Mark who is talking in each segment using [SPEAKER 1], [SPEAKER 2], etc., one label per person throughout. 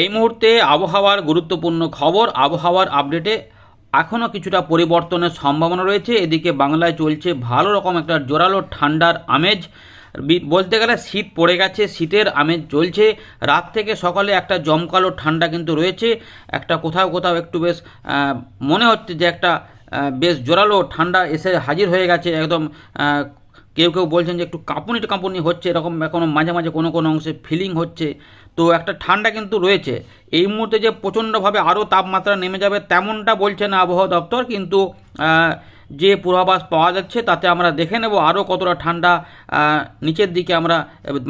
[SPEAKER 1] এই মুহূর্তে আবহাওয়ার গুরুত্বপূর্ণ খবর, আবহাওয়ার আপডেটে এখনও কিছুটা পরিবর্তনের সম্ভাবনা রয়েছে। এদিকে বাংলায় চলছে ভালো রকম একটা জোরালো ঠান্ডার আমেজ। বলতে গেলে শীত পড়ে গেছে, শীতের আমেজ চলছে। রাত থেকে সকালে একটা জমকালো ঠান্ডা কিন্তু রয়েছে। একটা কোথাও কোথাও একটু বেশ মনে হচ্ছে যে একটা বেশ জোরালো ঠান্ডা এসে হাজির হয়ে গেছে একদম কেউ কেউ বলছেন যে একটু কাঁপুনি কাঁপুনি হচ্ছে, এরকম এখনও মাঝে মাঝে কোনো কোনো অংশে ফিলিং হচ্ছে। তো একটা ঠান্ডা কিন্তু রয়েছে। এই মুহূর্তে যে প্রচণ্ডভাবে আরও তাপমাত্রা নেমে যাবে তেমনটা বলছে না আবহাওয়া দপ্তর, কিন্তু যে পূর্বাভাস পাওয়া যাচ্ছে, তাতে আমরা দেখে নেব আরও কতটা ঠান্ডা নিচের দিকে আমরা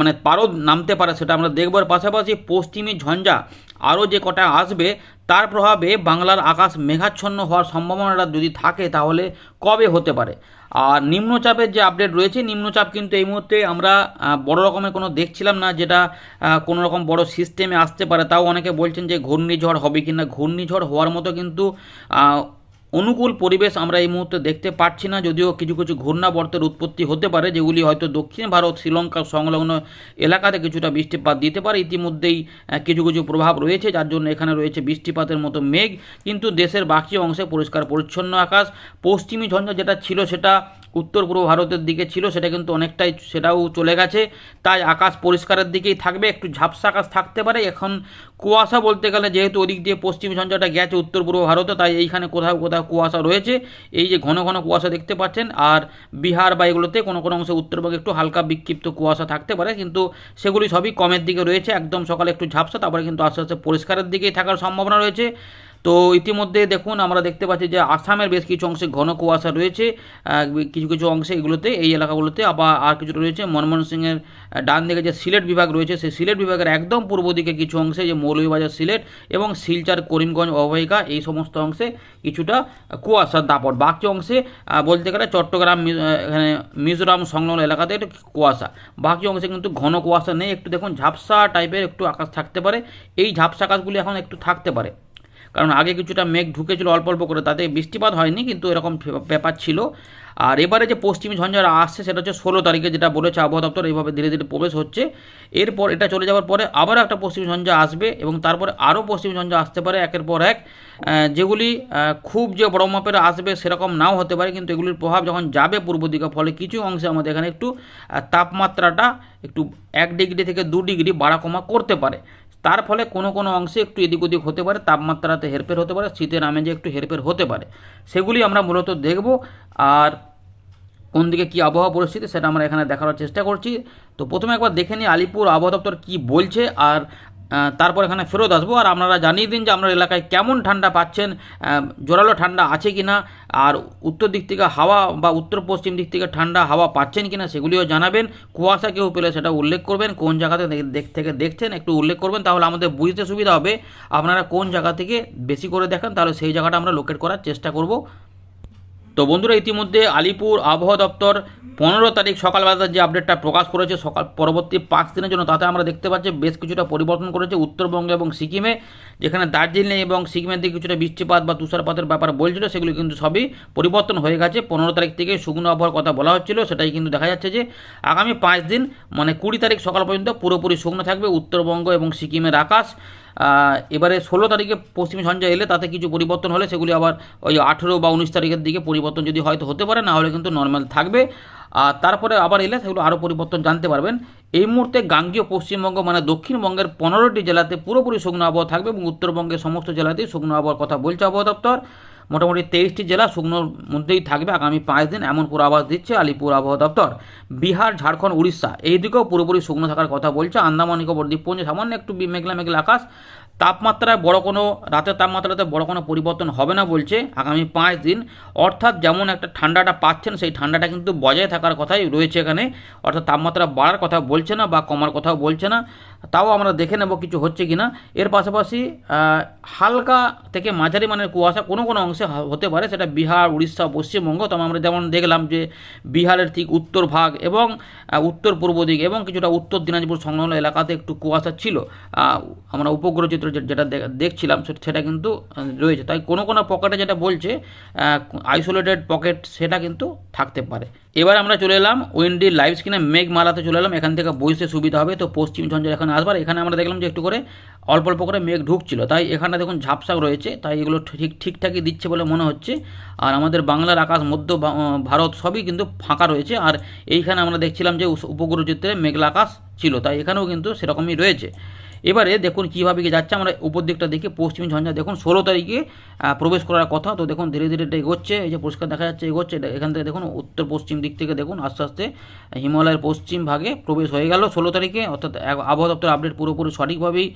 [SPEAKER 1] মানে পারদ নামতে পারে সেটা আমরা দেখবার পাশাপাশি পশ্চিমী ঝঞ্ঝা আরও যে কটা আসবে, তার প্রভাবে বাংলার আকাশ মেঘাচ্ছন্ন হওয়ার সম্ভাবনাটা যদি থাকে, তাহলে কবে হতে পারে? আর নিম্নচাপের যে আপডেট রয়েছে, নিম্নচাপ কিন্তু এই মুহূর্তে আমরা বড় রকমের কোনো দেখছিলাম না, যেটা কোনো রকম বড় সিস্টেমে আসতে পারে। তাও অনেকে বলছেন যে ঘূর্ণিঝড় হবে কি না ঘূর্ণিঝড় হওয়ার মতো কিন্তু অনুকূল পরিবেশ আমরা এই মুহূর্তে দেখতে পাচ্ছি না, যদিও কিছু কিছু ঘূর্ণাবর্তের উৎপত্তি হতে পারে, যেগুলি হয়তো দক্ষিণ ভারত, শ্রীলঙ্কা সংলগ্ন এলাকাতে কিছুটা বৃষ্টিপাত দিতে পারে। ইতিমধ্যেই কিছু কিছু প্রভাব রয়েছে, যার জন্য এখানে রয়েছে বৃষ্টিপাতের মতো মেঘ। কিন্তু দেশের বাকি অংশে পরিষ্কার পরিচ্ছন্ন আকাশ। পশ্চিমী ঝঞ্ঝা যেটা ছিল সেটা উত্তর পূর্ব ভারতের দিকে ছিল, সেটা কিন্তু অনেকটাই সেটাও চলে গেছে। তাই আকাশ পরিষ্কারের দিকেই থাকবে, একটু ঝাপসা আকাশ থাকতে পারে। এখন কুয়াশা বলতে গেলে যেহেতু ওদিক দিয়ে পশ্চিম ঝঞ্ঝাটা গেছে উত্তর পূর্ব ভারতে, তাই এইখানে কোথাও কোথাও কুয়াশা রয়েছে। এই যে ঘন ঘন কুয়াশা দেখতে পাচ্ছেন, আর বিহার বা এগুলোতে কোনো কোনো অংশে উত্তরবঙ্গে একটু হালকা বিক্ষিপ্ত কুয়াশা থাকতে পারে, কিন্তু সেগুলি সবই কমের দিকে রয়েছে। একদম সকালে একটু ঝাপসা, তারপরে কিন্তু আস্তে আস্তে পরিষ্কারের দিকেই থাকার সম্ভাবনা রয়েছে। তো ইতিমধ্যে দেখুন, আমরা দেখতে পাচ্ছি যে আসামের বেশ কিছু অংশে ঘন কুয়াশা রয়েছে কিছু কিছু অংশে এগুলোতে, এই এলাকাগুলোতে। আবার আর কিছুটা রয়েছে, মনমোহন সিংয়ের ডান দিকে যে সিলেট বিভাগ রয়েছে, সেই সিলেট বিভাগের একদম পূর্ব দিকে কিছু অংশে যে মৌলভীবাজার সিলেট এবং শিলচার, করিমগঞ্জ, অববাহিকা, এই সমস্ত অংশে কিছুটা কুয়াশার দাপট। বাকি অংশে বলতে গেলে চট্টগ্রাম এখানে মিজোরাম সংলগ্ন এলাকাতে একটু কুয়াশা। বাকি অংশে কিন্তু ঘন কুয়াশা নেই, একটু দেখুন ঝাপসা টাইপের একটু আকাশ থাকতে পারে। এই ঝাপসা আকাশগুলি এখন একটু থাকতে পারে। কারণ আগে কিছুটা মেঘ ঢুকেছিল অল্প অল্প করে, তাতে বৃষ্টিপাত হয়নি, কিন্তু এরকম ব্যাপার ছিল। আর এবারে যে পশ্চিমী ঝঞ্ঝারা আসছে, সেটা হচ্ছে ষোলো তারিখে যেটা বলেছে আবহাওয়া দপ্তর, এইভাবে ধীরে ধীরে প্রবেশ হচ্ছে। এরপর এটা চলে যাওয়ার পরে আবারও একটা পশ্চিমী ঝঞ্ঝা আসবে এবং তারপরে আরও পশ্চিমী ঝঞ্ঝা আসতে পারে একের পর এক। যেগুলি খুব যে বড় মাপের আসবে সেরকম নাও হতে পারে, কিন্তু এগুলির প্রভাব যখন যাবে পূর্ব দিকে, ফলে কিছু অংশে আমাদের এখানে একটু তাপমাত্রাটা একটু এক ডিগ্রি থেকে দু ডিগ্রি বাড়া কমা করতে পারে। তার ফলে কোনো কোনো অংশে একটু এদিক ওদিক হতে পারে, তাপমাত্রাতে হেরফের হতে পারে, শীতের আমেজে একটু হেরফের হতে পারে। সেগুলি আমরা মূলত দেখব। আর কোন দিকে কী আবহাওয়া পরিস্থিতি, সেটা আমরা এখানে দেখানোর চেষ্টা করছি। তো প্রথমে একবার দেখে নিই আলিপুর আবহাওয়া দপ্তর কী বলছে, আর তারপর এখানে ফেরত আসব। আর আপনারা জানিয়ে দিন যে আপনার এলাকায় কেমন ঠান্ডা পাচ্ছেন জোরালো ঠান্ডা আছে কি না আর উত্তর দিক থেকে হাওয়া বা উত্তর পশ্চিম দিক থেকে ঠান্ডা হাওয়া পাচ্ছেন কি না সেগুলিও জানাবেন। কুয়াশা কেউ পেলে সেটা উল্লেখ করবেন, কোন দেখ থেকে দেখছেন একটু উল্লেখ করবেন, তাহলে আমাদের বুঝতে সুবিধা হবে। আপনারা কোন জায়গা থেকে বেশি করে দেখেন, তাহলে সেই জায়গাটা আমরা লোকেট করার চেষ্টা করব। তো বন্ধুরা, ইতিমধ্যে আলিপুর আবহাওয়া দপ্তর পনেরো তারিখ সকালবেলা যে আপডেটটা প্রকাশ করেছে, সকাল পরবর্তী পাঁচ দিনের জন্য, তাতে আমরা দেখতে পাচ্ছি বেশ কিছুটা পরিবর্তন করেছে উত্তরবঙ্গে এবং সিকিমে, যেখানে দার্জিলিং এবং সিকিমের দিকে কিছুটা বৃষ্টিপাত বা তুষারপাতের ব্যাপার বলছিল, সেগুলো কিন্তু সবই পরিবর্তন হয়ে গেছে। পনেরো তারিখ থেকে শুকনো আবহাওয়ার কথা বলা হচ্ছিল, সেটাই কিন্তু দেখা যাচ্ছে যে আগামী পাঁচ দিন মানে কুড়ি তারিখ সকাল পর্যন্ত পুরোপুরি শুকনো থাকবে উত্তরবঙ্গ এবং সিকিমের আকাশ। এবারে ষোলো তারিখে পশ্চিম সঞ্জয় এলে তাতে কিছু পরিবর্তন হলে সেগুলি আবার ওই আঠেরো বা উনিশ তারিখের দিকে পরিবর্তন যদি হয়তো হতে পারে, না হলে কিন্তু নর্মাল থাকবে। আর তারপরে আবার এলে সেগুলো আরও পরিবর্তন জানতে পারবেন। এই মুহূর্তে গাঙ্গীয় পশ্চিমবঙ্গ মানে দক্ষিণবঙ্গের পনেরোটি জেলাতে পুরোপুরি শুকনো আবহাওয়া থাকবে এবং উত্তরবঙ্গের সমস্ত জেলাতেই শুকনো আবহাওয়ার কথা বলছে আবহাওয়া দপ্তর। মোটামুটি তেইশটি জেলা শুকনোর মধ্যেই থাকবে আগামী পাঁচ দিন, এমন পূর্বাভাস দিচ্ছে আলিপুর আবহাওয়া দপ্তর। বিহার, ঝাড়খণ্ড, উড়িষ্যা, এই দিকেও পুরোপুরি শুকনো থাকার কথা বলছে আন্দামান নিকোবর দ্বীপপুঞ্জে। সামান্য একটু মেঘলা মেঘলা আকাশ। তাপমাত্রায় বড় কোনো, রাতের তাপমাত্রাতে বড় কোনো পরিবর্তন হবে না বলছে আগামী পাঁচ দিন। অর্থাৎ যেমন একটা ঠান্ডাটা পাচ্ছেন, সেই ঠান্ডাটা কিন্তু বজায় থাকার কথাই রয়েছে এখানে। অর্থাৎ তাপমাত্রা বাড়ার কথা বলছে না বা কমার কথাও বলছে না। তাও আমরা দেখে নেব কিছু হচ্ছে কি না এর পাশাপাশি হালকা থেকে মাঝারি মানের কুয়াশা কোনো কোনো অংশে হতে পারে, সেটা বিহার, উড়িষ্যা, পশ্চিমবঙ্গ। তবে আমরা যেমন দেখলাম যে বিহারের ঠিক উত্তর ভাগ এবং উত্তর পূর্ব দিক এবং কিছুটা উত্তর দিনাজপুর সংলগ্ন এলাকাতে একটু কুয়াশা ছিল। আমরা উপগ্রহ চিত্র যেটা দেখছিলাম সেটা কিন্তু রয়েছে। তাই কোনো কোনো পকেটে যেটা বলছে আইসোলেটেড পকেট, সেটা কিন্তু থাকতে পারে। এবার আমরা চলে এলাম উইন্ডি লাইভ স্ক্রিনে মেঘ মালাতে চলে এলাম। এখান থেকে বসতে সুবিধা হবে, তো পশ্চিম ঝঞ্ঝা এখানে আসবার। এখানে আমরা দেখলাম যে একটু করে অল্প অল্প করে মেঘ ঢুকছিল। তাই এখানে দেখুন ঝাপসা রয়েছে, তাই এগুলো ঠিক ঠিকঠাকই দিচ্ছে বলে মনে হচ্ছে। আর আমাদের বাংলার আকাশ, মধ্য ভারত সবই কিন্তু ফাঁকা রয়েছে। আর এইখানে আমরা দেখছিলাম যে উপগ্রহ চিত্রে মেঘলা আকাশ ছিল, তাই এখানেও কিন্তু সেরকমই রয়েছে। এবারে দেখুন কীভাবে কি যাচ্ছে, আমরা উপর দিকটা দেখি, পশ্চিম ঝঞ্ঝা দেখুন, ষোলো তারিখে প্রবেশ করার কথা, তো দেখুন ধীরে ধীরে এটা এগোচ্ছে, এই যে পরিষ্কার দেখা যাচ্ছে এগোচ্ছে এখান থেকে দেখুন উত্তর পশ্চিম দিক থেকে দেখুন, আস্তে আস্তে হিমালয়ের পশ্চিম ভাগে প্রবেশ হয়ে গেল ষোলো তারিখে, অর্থাৎ আবহাওয়া দপ্তর আপডেট পুরোপুরি সঠিকভাবেই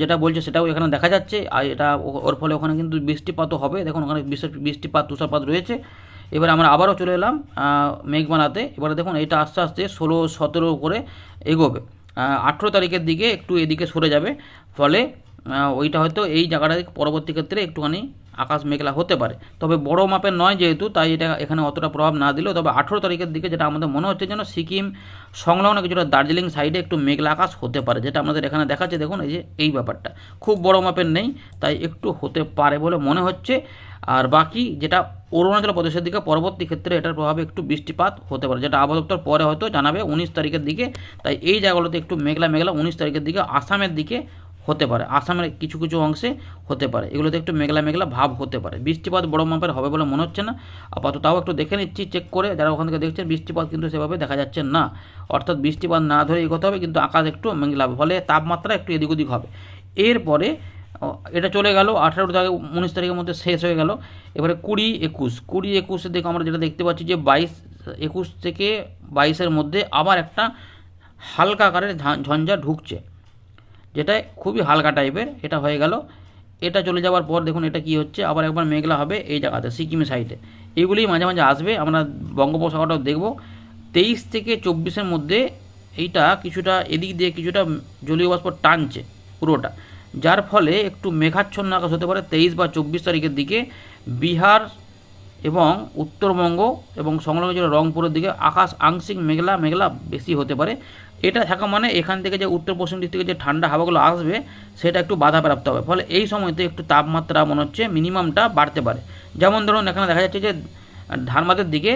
[SPEAKER 1] যেটা বলছে সেটাও এখানে দেখা যাচ্ছে, আর এটা ওর ফলে ওখানে কিন্তু বৃষ্টিপাতও হবে, দেখুন ওখানে বৃষ্টিপাত, তুষারপাত রয়েছে, এবার আমরা আবারও চলে এলাম মেঘমালাতে, এবারে দেখুন এটা আস্তে আস্তে ষোলো সতেরো করে এগোবে। আঠেরো তারিখের দিকে একটু এদিকে সরে যাবে। ফলে ওইটা হয়তো এই জায়গাটা পরবর্তী ক্ষেত্রে একটুখানি আকাশ মেঘলা হতে পারে। তবে বড় মাপের নয় যেহেতু, তাই এটা এখানে অতটা প্রভাব না দিলেও, তবে আঠেরো তারিখের দিকে যেটা আমাদের মনে হচ্ছে যেন সিকিম সংলগ্ন কিছুটা দার্জিলিং সাইডে একটু মেঘলা আকাশ হতে পারে, যেটা আমাদের এখানে দেখাচ্ছে। দেখুন, এই যে এই ব্যাপারটা। খুব বড় মাপের নেই, তাই একটু হতে পারে বলে মনে হচ্ছে। আর বাকি যেটা অরুণাচল প্রদেশের দিকে পরবর্তী ক্ষেত্রে এটার প্রভাবে একটু বৃষ্টিপাত হতে পারে। যেটা আবহাওয়া দপ্তর পরে হয়তো জানাবে উনিশ তারিখের দিকে। তাই এই জায়গাগুলোতে একটু মেঘলা মেঘলা উনিশ তারিখের দিকে আসামের দিকে হতে পারে। আসামের কিছু কিছু অংশে হতে পারে। এগুলোতে একটু মেঘলা মেঘলা ভাব হতে পারে। বৃষ্টিপাত বড় মাপের হবে বলে মনে হচ্ছে না। আপাতত তাও একটু দেখে নিচ্ছি চেক করে যারা ওখান থেকে দেখছেন বৃষ্টিপাত কিন্তু সেভাবে দেখা যাচ্ছে না। অর্থাৎ বৃষ্টিপাত না ধরে এগোতে হবে, কিন্তু আকাশ একটু মেঘলা ফলে তাপমাত্রা একটু এদিক ওদিক হবে। এরপরে এটা চলে গেল, আঠারো তারিখ, উনিশ তারিখের মধ্যে শেষ হয়ে গেল। এবারে কুড়ি একুশ, কুড়ি একুশের দিকে আমরা যেটা দেখতে পাচ্ছি যে বাইশ একুশ থেকে বাইশের মধ্যে আবার একটা হালকা আকারের ঝঞ্ঝা ঢুকছে। যেটা খুবই হালকা টাইপের, এটা হয়ে গেল। এটা চলে যাওয়ার পর দেখুন এটা কি হচ্ছে, আবার একবার মেঘলা হবে এই জায়গাতে সিকিমের সাইডে এগুলি মাঝে মাঝে আসবে, আমরা বঙ্গোপসাগরটাও দেখব। তেইশ থেকে চব্বিশের মধ্যে এইটা কিছুটা এদিক দিয়ে কিছুটা জলীয় বাষ্প টানছে, পুরোটা। যার ফলে একটু মেঘাচ্ছন্ন আকাশ হতে পারে তেইশ বা চব্বিশ তারিখের দিকে। বিহার এবং উত্তরবঙ্গ এবং সংলগ্ন জেলা রংপুরের দিকে আকাশ আংশিক মেঘলা মেঘলা বেশি হতে পারে। এটা থাকা মানে এখান থেকে যে উত্তর পশ্চিম দিক থেকে যে ঠান্ডা হাওয়াগুলো আসবে, সেটা একটু বাধাপ্রাপ্ত হবে। ফলে এই সময়তে একটু তাপমাত্রা মনে হচ্ছে মিনিমামটা বাড়তে পারে। যেমন ধরুন এখানে দেখা যাচ্ছে যে ধানবাদের দিকে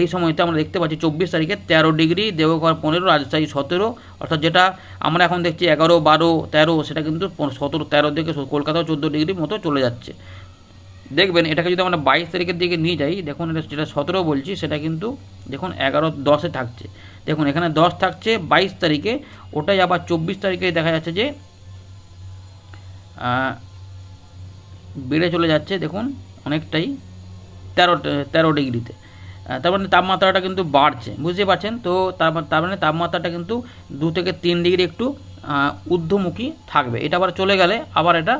[SPEAKER 1] এই সময়তে আমরা দেখতে পাচ্ছি চব্বিশ তারিখে তেরো ডিগ্রি দেবঘর পনেরো, রাজশাহী সতেরো। অর্থাৎ যেটা আমরা এখন দেখছি এগারো, বারো, তেরো, সেটা কিন্তু সতেরো, তেরো দিকে কলকাতাও চোদ্দ ডিগ্রির মতো চলে যাচ্ছে। দেখবেন এটাকে যদি আমরা বাইশ তারিখের দিকে নিয়ে যাই, দেখুন এটা যেটা সতেরো বলছি, সেটা কিন্তু দেখুন এগারো দশে থাকছে। দেখুন এখানে দশ থাকছে বাইশ তারিখে, ওটাই আবার চব্বিশ তারিখে দেখা যাচ্ছে যে বেড়ে চলে যাচ্ছে, দেখুন অনেকটাই তেরো তেরো ডিগ্রিতে। তার মানে তাপমাত্রাটা কিন্তু বাড়ছে বুঝতে পারছেন? তো তার মানে তাপমাত্রাটা কিন্তু দু থেকে তিন ডিগ্রি একটু ঊর্ধ্বমুখী থাকবে। এটা আবার চলে গেলে আবার এটা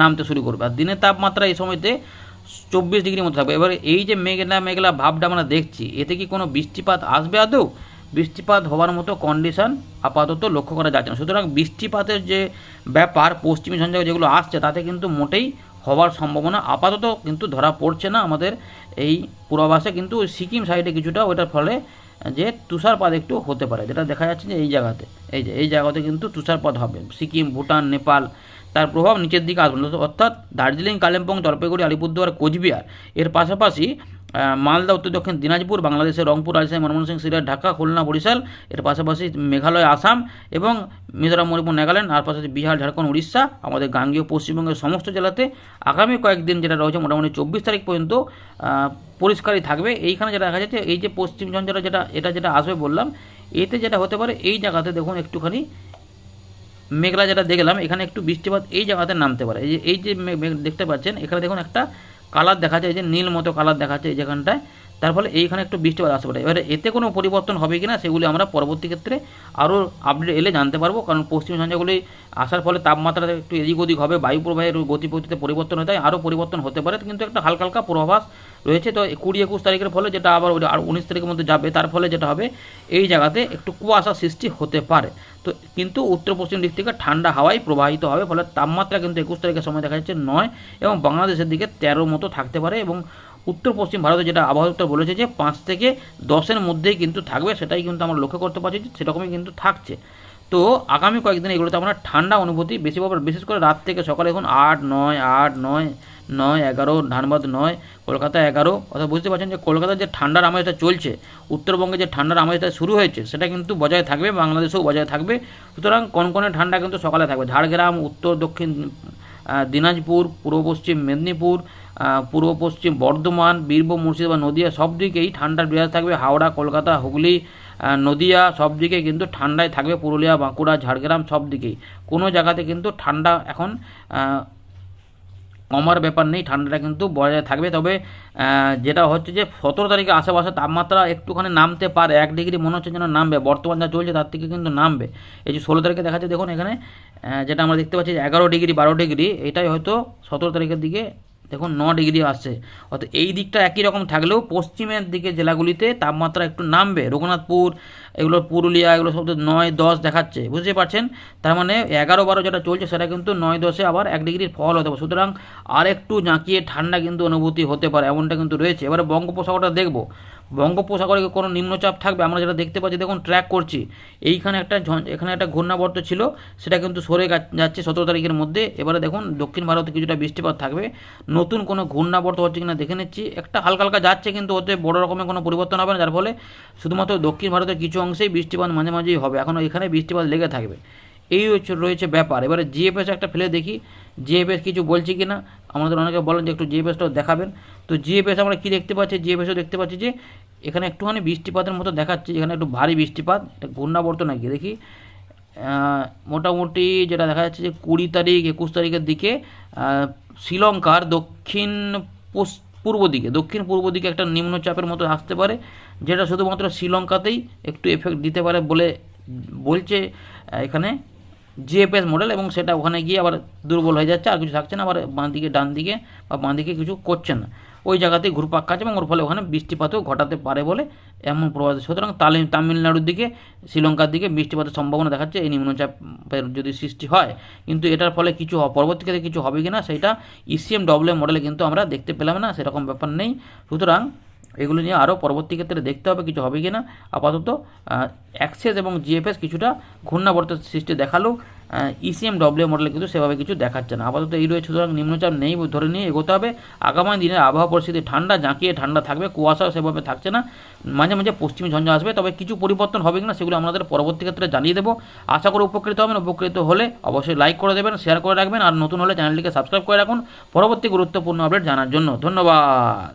[SPEAKER 1] নামতে শুরু করবে। আর দিনের তাপমাত্রা এই সময়তে চব্বিশ ডিগ্রির মধ্যে থাকবে। এবার এই যে মেঘলা মেঘলা ভাবটা আমরা দেখছি, এতে কি কোনো বৃষ্টিপাত আসবে আদৌ? বৃষ্টিপাত হওয়ার মতো কন্ডিশন আপাতত লক্ষ্য করা যাচ্ছে না। সুতরাং বৃষ্টিপাতের যে ব্যাপার, পশ্চিমী ঝঞ্ঝা যেগুলো আসছে, তাতে কিন্তু মোটেই হওয়ার সম্ভাবনা আপাতত কিন্তু ধরা পড়ছে না আমাদের এই পূর্বাভাসে, কিন্তু সিকিম সাইডে কিছুটা ওটার ফলে যে তুষারপাত একটু হতে পারে, যেটা দেখা যাচ্ছে যে এই জায়গাতে, এই যে, এই জায়গাতে কিন্তু তুষারপাত হবে। সিকিম, ভুটান, নেপাল, তার প্রভাব নিচের দিকে আসবে। অর্থাৎ দার্জিলিং, কালিম্পং, জলপাইগুড়ি, আলিপুরদুয়ার, কোচবিহার, এর পাশাপাশি মালদা, উত্তর দক্ষিণ দিনাজপুর, বাংলাদেশের রংপুর, রাজশাহী, ময়মনসিংহ, সিলেট, ঢাকা, খুলনা, বরিশাল, এর পাশাপাশি মেঘালয়, আসাম এবং মিজোরাম, মণিপুর, নাগাল্যান্ড, আর পাশাপাশি বিহার, ঝাড়খণ্ড, উড়িষ্যা, আমাদের গাঙ্গীয় পশ্চিমবঙ্গের সমস্ত জেলাতে আগামী কয়েকদিন যেটা রয়েছে মোটামুটি চব্বিশ তারিখ পর্যন্ত পরিষ্কারই থাকবে। এইখানে যেটা দেখা যাচ্ছে, এই যে পশ্চিম ঝঞ্ঝাটা যেটা, এটা যেটা আসবে বললাম, এতে যেটা হতে পারে, এই জায়গাতে দেখুন একটুখানি মেঘলা যেটা দেখলাম, এখানে একটু বৃষ্টিপাত এই জায়গাতে নামতে পারে। এই যে এই যে দেখতে পাচ্ছেন, এখানে দেখুন একটা কালার দেখা যায় এই যে নীল মতো কালার দেখাচ্ছে এই যেখানটায়। তার ফলে এইখানে একটু বৃষ্টিপাত আসতে পারে। এবারে এতে কোনো পরিবর্তন হবে কিনা সেগুলি আমরা পরবর্তী ক্ষেত্রে আরও আপডেট এলে জানতে পারব। কারণ পশ্চিম ঝঞ্ঝাগুলি আসার ফলে তাপমাত্রা একটু এদিক ওদিক হবে, বায়ু প্রবাহের গতিপথিতে পরিবর্তন হতে আরও পরিবর্তন হতে পারে। কিন্তু একটা হালকা হালকা পূর্বাভাস রয়েছে। তো কুড়ি একুশ তারিখের ফলে যেটা আবার ওই আর উনিশ তারিখের মধ্যে যাবে, তার ফলে যেটা হবে, এই জায়গাতে একটু কুয়াশা সৃষ্টি হতে পারে। তো কিন্তু উত্তর পশ্চিম দিক থেকে ঠান্ডা হাওয়াই প্রবাহিত হবে, ফলে তাপমাত্রা কিন্তু একুশ তারিখের সময় দেখা যাচ্ছে নয় এবং বাংলাদেশের দিকে তেরো মতো থাকতে পারে এবং উত্তর পশ্চিম ভারতে যেটা আবহাওয়া দপ্তর বলেছে যে পাঁচ থেকে দশের মধ্যেই কিন্তু থাকবে, সেটাই কিন্তু আমরা লক্ষ্য করতে পারছি সেরকমই কিন্তু থাকছে। তো আগামী কয়েকদিন এগুলোতে আমরা ঠান্ডা অনুভূতি বেশি পাবো, বিশেষ করে রাত থেকে সকালে এখন আট, নয় আট, নয় নয়, এগারো, ধানবাদ নয়, কলকাতা এগারো, অর্থাৎ বুঝতে পারছেন যে কলকাতার যে ঠান্ডার আমেজটা চলছে উত্তরবঙ্গে যে ঠান্ডার আমেজটা শুরু হয়েছে, সেটা কিন্তু বজায় থাকবে, বাংলাদেশেও বজায় থাকবে। সুতরাং কনকনে ঠান্ডা কিন্তু সকালে থাকবে। ঝাড়গ্রাম, উত্তর, দক্ষিণ দিনাজপুর, পূর্ব পশ্চিম মেদিনীপুর পূর্ব পশ্চিম বর্ধমান, বীরভূম, মুর্শিদাবাদ, নদীয়া সব দিকেই ঠান্ডার বিরাজ থাকবে। হাওড়া, কলকাতা, হুগলি নদিয়া সব দিকে কিন্তু ঠান্ডায় থাকবে। পুরুলিয়া, বাঁকুড়া, ঝাড়গ্রাম সব দিকেই কোনো জায়গাতে কিন্তু ঠান্ডা এখন কমার ব্যাপার নেই। ঠান্ডাটা কিন্তু বজায় থাকবে। তবে যেটা হচ্ছে যে সতেরো তারিখে আশেপাশে তাপমাত্রা একটুখানি নামতে পারে। এক ডিগ্রি মনে হচ্ছে যেন নামবে। বর্তমান যা চলছে তার থেকে কিন্তু নামবে। এই যে ষোলো তারিখে দেখা যাচ্ছে দেখুন এখানে যেটা আমরা দেখতে পাচ্ছি এগারো ডিগ্রি, বারো ডিগ্রি, এটাই হয়তো সতেরো তারিখের দিকে দেখুন ন ডিগ্রি আসছে। অর্থাৎ এই দিকটা একই রকম থাকলেও পশ্চিমের দিকে জেলাগুলিতে তাপমাত্রা একটু নামবে। রঘুনাথপুর, এগুলো পুরুলিয়া, এগুলো সব নয় দশ দেখাচ্ছে। বুঝতে পারছেন? তার মানে এগারো, বারো যেটা চলছে, সেটা কিন্তু নয় দশে আবার এক ডিগ্রির ফল হতে পারে। সুতরাং আর একটু জাঁকিয়ে ঠান্ডা কিন্তু অনুভূতি হতে পারে, এমনটা কিন্তু রয়েছে। এবারে বঙ্গোপসাগরটা দেখব। বঙ্গোপসাগরে কোনো নিম্নচাপ থাকবে, আমরা যেটা দেখতে পাচ্ছি, দেখুন ট্র্যাক করছি। এইখানে একটা এখানে একটা ঘূর্ণাবর্ত ছিল, সেটা কিন্তু সরে যাচ্ছে সতেরো তারিখের মধ্যে। এবারে দেখুন, দক্ষিণ ভারতে কিছুটা বৃষ্টিপাত থাকবে। নতুন কোনো ঘূর্ণাবর্ত হচ্ছে কিনা দেখে নিচ্ছি। একটা হালকা হালকা যাচ্ছে, কিন্তু ওতে বড় রকমের কোনো পরিবর্তন হবে না, যার ফলে শুধুমাত্র দক্ষিণ ভারতের কিছু অংশেই বৃষ্টিপাত মাঝে মাঝেই হবে। এখন এখানে বৃষ্টিপাত লেগে থাকবে। এই রয়েছে ব্যাপার। এবারে জিএফএস একটা ফেলে দেখি। জিএফএস কিছু বলছি কি না আমাদের অনেকে বলেন যে একটু জিএফএসটাও দেখাবেন। তো জিএফএস আমরা কী দেখতে পাচ্ছি? জিএফএসও দেখতে পাচ্ছি যে এখানে একটুখানি বৃষ্টিপাতের মতো দেখাচ্ছে। এখানে একটু ভারী বৃষ্টিপাত, এটা ঘূর্ণাবর্ত নাকি? দেখি। মোটামুটি যেটা দেখা যাচ্ছে যে কুড়ি তারিখ, একুশ তারিখের দিকে শ্রীলঙ্কার দক্ষিণ পূর্ব দিকে, দক্ষিণ পূর্ব দিকে একটা নিম্নচাপের মতো আসতে পারে, যেটা শুধুমাত্র শ্রীলঙ্কাতেই একটু এফেক্ট দিতে পারে বলে বলছে এখানে। জিএফএস মডেল এবং সেটা ওখানে গিয়ে আবার দুর্বল হয়ে যাচ্ছে, আর কিছু থাকছে না, আবার বাঁ দিকে, ডান দিকে বা বাঁ দিকে কিছু করছে না। ওই জায়গাতেই ঘুরপাক খাচ্ছে এবং ওর ফলে ওখানে বৃষ্টিপাতও ঘটাতে পারে বলে এমন প্রভাব সুতরাং তালে, তামিলনাড়ুর দিকে, শ্রীলঙ্কার দিকে বৃষ্টিপাতের সম্ভাবনা দেখাচ্ছে, এই নিম্নচাপের যদি সৃষ্টি হয়। কিন্তু এটার ফলে কিছু পরবর্তীকালে কিছু হবে কি না সেটা ইসিএম ডব্লিউ মডেলে কিন্তু আমরা দেখতে পেলাম না, সেরকম ব্যাপার নেই। সুতরাং এগুলো নিয়ে আরও পরবর্তী ক্ষেত্রে দেখতে হবে কিছু হবে কি না আপাতত অ্যাক্সেস এবং জিএফএস কিছুটা ঘূর্ণাবর্তের সৃষ্টি দেখাল। ইসিএম ডব্লিউ মডেলে কিন্তু সেভাবে কিছু দেখাচ্ছে না। আপাতত এই রয়েছে, সুতরাং নিম্নচাপ নেই ধরে নিয়ে এগোতে হবে। আগামী দিনের আবহাওয়া পরিস্থিতি ঠান্ডা জাঁকিয়ে ঠান্ডা থাকবে, কুয়াশাও সেভাবে থাকছে না। মাঝে মাঝে পশ্চিমী ঝঞ্ঝা আসবে, তবে কিছু পরিবর্তন হবে কিনা সেগুলো আমাদের পরবর্তী ক্ষেত্রে জানিয়ে দেবো। আশা করি উপকৃত হবেন, উপকৃত হলে অবশ্যই লাইক করে দেবেন শেয়ার করে রাখবেন, আর নতুন হলে চ্যানেলটিকে সাবস্ক্রাইব করে রাখুন। পরবর্তী গুরুত্বপূর্ণ আপডেট জানার জন্য ধন্যবাদ।